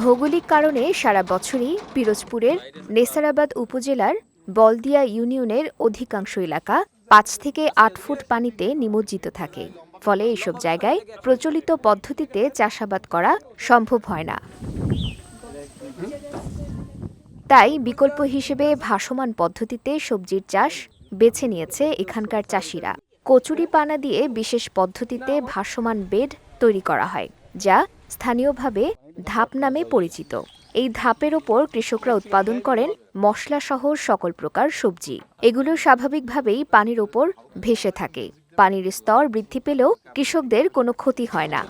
ভৌগোলিক কারণে সারা বছরই পিরোজপুরের নেসারাবাদ উপজেলার বলদিয়া ইউনিয়নের অধিকাংশ এলাকা পাঁচ থেকে আট ফুট পানিতে নিমজ্জিত থাকে। ফলে এসব জায়গায় প্রচলিত পদ্ধতিতে চাষাবাদ করা সম্ভব হয় না। তাই বিকল্প হিসেবে ভাসমান পদ্ধতিতে সবজির চাষ বেছে নিয়েছে এখানকার চাষিরা। কচুরি পানা দিয়ে বিশেষ পদ্ধতিতে ভাসমান বেড তৈরি করা হয়, যা স্থানীয়ভাবে ধাপ নামে পরিচিত। এই ধাপের ওপর কৃষকরা উৎপাদন করেন মশলাসহ সকল প্রকার সবজি। এগুলো স্বাভাবিকভাবেই পানির ওপর ভেসে থাকে। পানির স্তর বৃদ্ধি পেলেও কৃষকদের কোনো ক্ষতি হয় না।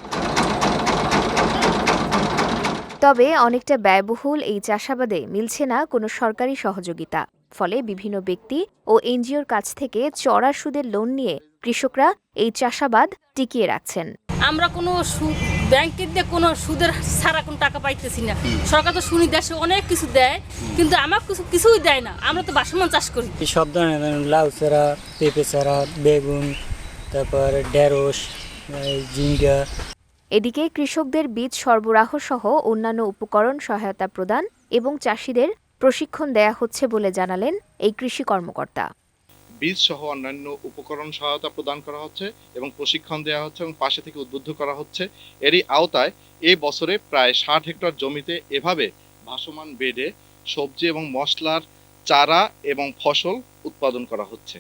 তবে অনেকটা ব্যয়বহুল এই চাষাবাদে মিলছে না কোনো সরকারি সহযোগিতা। ফলে বিভিন্ন ব্যক্তি ও এনজিওর কাছ থেকে চড়া সুদের লোন নিয়ে কৃষকরা এই চাষাবাদ টিকিয়ে রাখছেন। আমরা কোনো সু- ব্যাংকের দিয়ে কোনো সুদের ছাড়া কোনো টাকা পাইতেছি না। সরকার তো শুনি দেশে অনেক কিছু দেয় কিন্তু আমার কিছু কিছুই দেয় না। আমরা তো বাসমান চাষ করি। সব ধরনের ধরেন লাউ চারা পেঁপে চারা বেগুন তারপর ঢেঁড়স ঝিঙ্গা। এদিকে কৃষকদের বীজ সরবরাহ সহ অন্যান্য উপকরণ সহায়তা প্রদান এবং চাষিদের প্রশিক্ষণ দেয়া হচ্ছে বলে জানালেন এই কৃষি কর্মকর্তা। বীজ সহ অন্যান্য উপকরণ সহায়তা প্রদান করা হচ্ছে এবং প্রশিক্ষণ দেওয়া হচ্ছে এবং পাশে থেকে উদ্বুদ্ধ করা হচ্ছে। এরই আওতায় এই বছরে প্রায় ষাট হেক্টর জমিতে এভাবে ভাসমান বেডে সবজি এবং মশলার চারা এবং ফসল উৎপাদন করা হচ্ছে।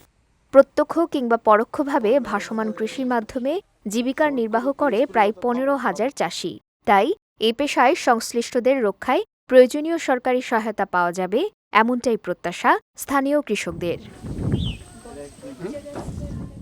প্রত্যক্ষ কিংবা পরোক্ষভাবে ভাসমান কৃষির মাধ্যমে জীবিকার নির্বাহ করে প্রায় পনেরো হাজার চাষি। তাই এ পেশায় সংশ্লিষ্টদের রক্ষায় প্রয়োজনীয় সরকারি সহায়তা পাওয়া যাবে, এমনটাই প্রত্যাশা স্থানীয় কৃষকদের।